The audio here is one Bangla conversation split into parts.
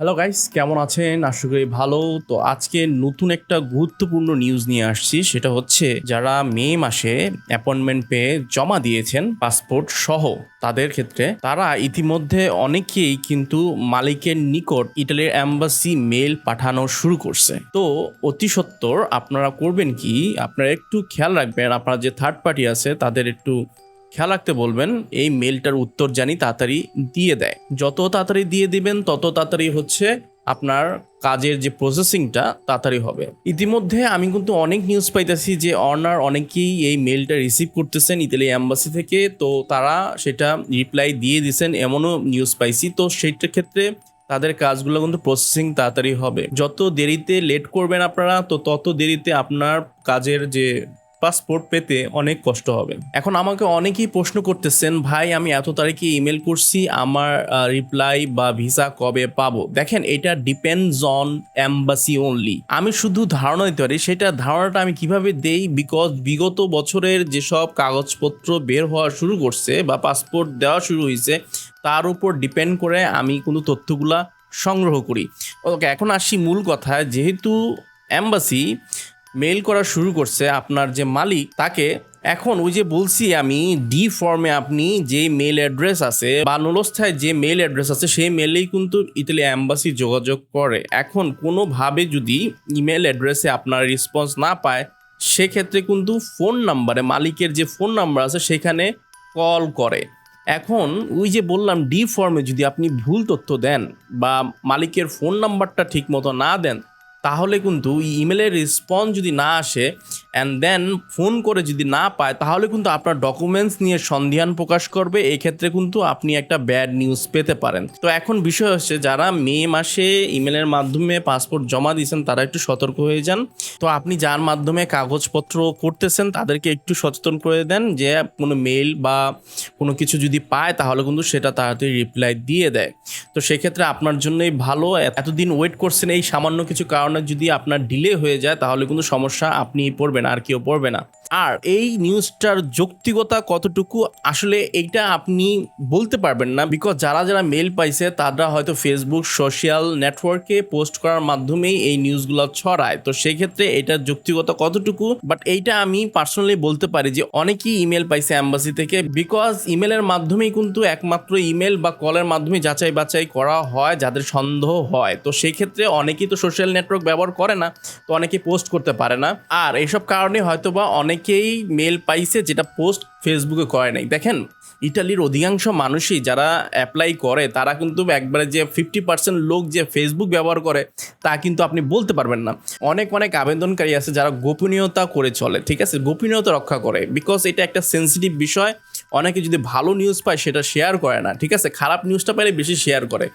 হ্যালো গাইস কেমন আছেন? আশা করি ভালো। তো আজকে নতুন একটা গুরুত্বপূর্ণ নিউজ নিয়ে আসছি। সেটা হচ্ছে, যারা মে মাসে অ্যাপয়েন্টমেন্ট পেয়ে জমা দিয়েছেন পাসপোর্ট সহ তাদের ক্ষেত্রে, তারা ইতিমধ্যে অনেকেই কিন্তু মালিকের নিকট ইটালির অ্যাম্বাসি মেল পাঠানো শুরু করছে। তো অতি সত্বর আপনারা করবেন কি? আপনারা একটু খেয়াল রাখবেন, আপনার যে থার্ড পার্টি আছে, তাদের একটু খেয়াল রাখতে বলবেন, এই মেলটার উত্তর জানি তাড়াতাড়ি দিয়ে দেয়। যত তাড়াতাড়ি দিয়ে দিবেন, তত তাড়াতাড়ি হচ্ছে আপনার কাজের যে প্রসেসিংটা তাড়াতাড়ি হবে। ইতিমধ্যে আমি কিন্তু অনেক নিউজ পাইতেছি যে অনার অনেকেই এই মেলটা রিসিভ করতেছেন ইতালি অ্যাম্বাসি থেকে, তো তারা সেটা রিপ্লাই দিয়ে দিছেন, এমনও নিউজ পাইছি। তো সেইটার ক্ষেত্রে তাদের কাজগুলো কিন্তু প্রসেসিং তাড়াতাড়ি হবে। যত দেরিতে লেট করবেন আপনারা, তো তত দেরিতে আপনার কাজের যে পাসপোর্ট পেতে অনেক কষ্ট হবে। এখন আমাকে অনেকেই প্রশ্ন করতেছেন, ভাই, আমি এত তারিখে ইমেল করছি, আমার রিপ্লাই বা ভিসা কবে পাবো? দেখেন, এটা ডিপেন্ডস অন অ্যাম্বাসি অনলি আমি শুধু ধারণা দিতে পারি, সেটা ধারণাটা আমি কীভাবে দেই? বিকজ বিগত বছরের যেসব কাগজপত্র বের হওয়া শুরু করছে বা পাসপোর্ট দেওয়া শুরু হয়েছে তার উপর ডিপেন্ড করে আমি কোনো তথ্যগুলা সংগ্রহ করি। ওকে এখন আসি মূল কথা যেহেতু অ্যাম্বাসি মেল করা শুরু করছে আপনার যে মালিক, তাকে এখন ওই যে বলছি আমি ডি ফর্মে আপনি যে মেল অ্যাড্রেস আছে বা নুলস্থায় যে মেল অ্যাড্রেস আছে, সেই মেলেই কিন্তু ইতালি অ্যাম্বাসি যোগাযোগ করে। এখন কোনোভাবে যদি ইমেল অ্যাড্রেসে আপনার রেসপন্স না পায়, সেক্ষেত্রে কিন্তু ফোন নাম্বারে মালিকের যে ফোন নাম্বার আছে, সেখানে কল করে। এখন ওই যে বললাম ডি ফর্মে যদি আপনি ভুল তথ্য দেন বা মালিকের ফোন নাম্বারটা ঠিক মতো না দেন তাহলে কিন্তু ইমেলের রেসপন্স যদি না আসে অ্যান্ড দেন ফোন করে যদি না পায়, তাহলে কিন্তু আপনার ডকুমেন্টস নিয়ে সন্ধান প্রকাশ করবে। এই ক্ষেত্রে কিন্তু আপনি একটা ব্যাড নিউজ পেতে পারেন। তো এখন বিষয় হচ্ছে, যারা মে মাসে ইমেলের মাধ্যমে পাসপোর্ট জমা দিয়েছেন, তারা একটু সতর্ক হয়ে যান। তো আপনি যার মাধ্যমে কাগজপত্র করতেছেন, তাদেরকে একটু সচেতন করে দেন যে কোনো মেল বা কোনো কিছু যদি পায়, তাহলে কিন্তু সেটা তাড়াতাড়ি রিপ্লাই দিয়ে দেয়। তো সেক্ষেত্রে আপনার জন্যই ভালো। এতদিন ওয়েট করছেন এই সামান্য কিছু কারণে যদি আপনার ডিলে হয়ে যায়, তাহলে কিন্তু সমস্যা আপনি পড়বেন, আর কেউ পড়বে না। আর এই নিউজটার যৌক্তিকতা কতটুকু, আসলে এইটা আপনি বলতে পারবেন না বিকজ যারা যারা মেল পাইছে, তারা হয়তো ফেসবুক সোশ্যাল নেটওয়ার্কে পোস্ট করার মাধ্যমেই এই নিউজগুলো ছড়ায়। তো সেক্ষেত্রে এটার যৌক্তিকতা কতটুকু? বাট এইটা আমি পার্সোনালি বলতে পারি যে, অনেকেই ইমেল পাইছে অ্যাম্বাসি থেকে বিকজ ইমেলের মাধ্যমেই কিন্তু একমাত্র ইমেল বা কলের মাধ্যমে যাচাই বাছাই করা হয়, যাদের সন্দেহ হয়। তো সেই ক্ষেত্রে অনেকেই তো সোশ্যাল নেটওয়ার্ক ব্যবহার করে না, তো অনেকে পোস্ট করতে পারে না। আর এইসব কারণে হয়তোবা অনেকেই মেল পাইছে যেটা পোস্ট ফেসবুকে করে নাই। দেখেন, ইটালির অধিকাংশ মানুষই যারা অ্যাপ্লাই করে, তারা কিন্তু একবারে যে ফিফটি পার্সেন্ট লোক যে ফেসবুক ব্যবহার করে, তা কিন্তু আপনি বলতে পারবেন না। অনেক অনেক আবেদনকারী আছে যারা গোপনীয়তা করে চলে, ঠিক আছে? গোপনীয়তা রক্ষা করে। বিকজ এটা একটা সেন্সিটিভ বিষয় অনেকে যদি ভালো নিউজ পায়, সেটা শেয়ার করে না, ঠিক আছে? খারাপ নিউজটা পাইলে বেশি শেয়ার করে।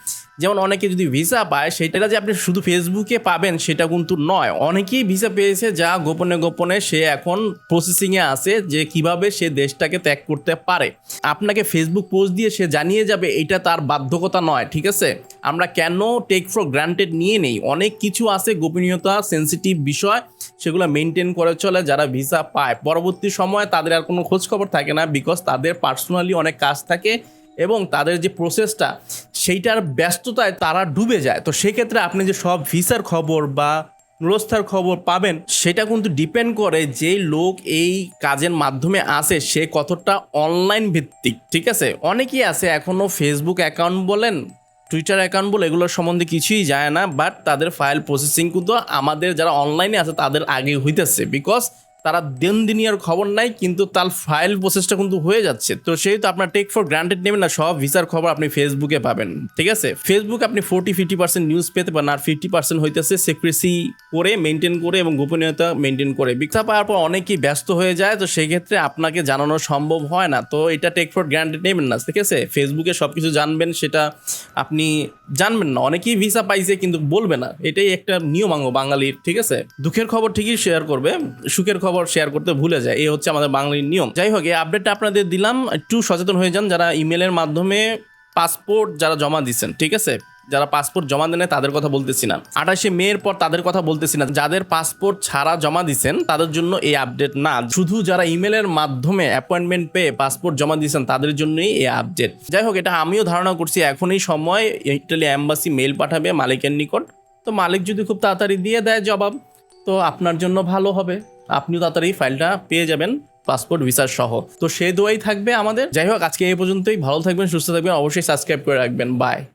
যেমন অনেকে যদি ভিসা পায় সেটা যে আপনি শুধু ফেসবুকে পাবেন, সেটা কিন্তু নয়। অনেকেই ভিসা পেয়েছে, যা গোপনে গোপনে সে এখন প্রসেসিংয়ে আছে, যে কীভাবে সে দেশটাকে ত্যাগ করতে পারে। আপনাকে ফেসবুক পোস্ট দিয়ে সে জানিয়ে যাবে, এটা তার বাধ্যকতা নয়, ঠিক আছে? আমরা কেন টেক ফর গ্রান্টেড নিয়ে নেই? অনেক কিছু আছে, গোপনীয়তা সেন্সিটিভ বিষয় সেগুলো মেনটেন করে চলে, যারা ভিসা পায়। পরবর্তী সময়ে তাদের আর কোনো খোঁজ খবর থাকে না বিকজ তাদের পার্সোনালি অনেক কাজ থাকে এবং তাদের যে প্রসেসটা সেইটার ব্যস্ততায় তারা ডুবে যায়। তো সেক্ষেত্রে আপনি যে সব ভিসার খবর বা নুরস্থার খবর পাবেন, সেটা কিন্তু ডিপেন্ড করে যে লোক এই কাজের মাধ্যমে আসে সে কতটা অনলাইন ভিত্তিক, ঠিক আছে? অনেকেই আছে এখনও ফেসবুক অ্যাকাউন্ট বলেন টুইটার অ্যাকাউন্ট বলে এগুলোর সম্বন্ধে কিছুই যায় না বাট তাদের ফাইল প্রসেসিং কিন্তু আমাদের যারা অনলাইনে আছে তাদের আগে হইতেছে বিকজ তারা দিন দিনিয়ার খবর নাই, কিন্তু তার ফাইল প্রসেসটা কিন্তু হয়ে যাচ্ছে। তো সেহেতু আপনার টেক ফর গ্রান্টেড নেবেন না, সব ভিসার খবর আপনি ফেসবুকে পাবেন, ঠিক আছে? ফেসবুক আপনি ফোর্টি ফিফটি পার্সেন্ট নিউজ পেতে পারেন, আর ফিফটি পার্সেন্ট হইতেছে সিক্রেসি করে মেনটেন করে এবং গোপনীয়তা মেনটেন করে। ভিসা পাওয়ার পর অনেকেই ব্যস্ত হয়ে যায়, তো সেক্ষেত্রে আপনাকে জানানো সম্ভব হয় না। তো এটা টেক ফর গ্রান্টেড নেবেন না, ঠিক আছে? ফেসবুকে সব কিছু জানবেন, সেটা আপনি জানবেন না। অনেকেই ভিসা পাইছে, কিন্তু বলবে না। এটাই একটা নিয়মাঙ্গ বাঙালির, ঠিক আছে? দুঃখের খবর ঠিকই শেয়ার করবে, সুখের খবর শেয়ার করতে ভুলে যায়। এই হচ্ছে আমাদের বাঙালির নিয়ম। যাই হোক, এই আপডেটটা আপনাদের দিলাম। একটু সচেতন হয়ে যান যারা ইমেলের মাধ্যমে পাসপোর্ট যারা জমা দিচ্ছেন, ঠিক আছে? যারা পাসপোর্ট জমা দেন তাদের কথা বলতেছি না। আঠাশে মের পর তাদের কথা বলতেছি না। যাদের পাসপোর্ট ছাড়া জমা দিচ্ছেন তাদের জন্য এই আপডেট না। শুধু যারা ইমেলের মাধ্যমে অ্যাপয়েন্টমেন্ট পেয়ে পাসপোর্ট জমা দিয়েছেন, তাদের জন্যই এই আপডেট যাই হোক, এটা আমিও ধারণা করছি, এখনই সময় ইটালি অ্যাম্বাসি মেল পাঠাবে মালিকের নিকট। তো মালিক যদি খুব তাড়াতাড়ি দিয়ে দেয় জবাব, তো আপনার জন্য ভালো হবে। আপনিও তাড়াতাড়ি ফাইলটা পেয়ে যাবেন, পাসপোর্ট ভিসার সহ। তো সে দোয়াই থাকবে আমাদের। যাই হোক, আজকে এই পর্যন্তই। ভালো থাকবেন, সুস্থ থাকবেন। অবশ্যই সাবস্ক্রাইব করে রাখবেন। বাই।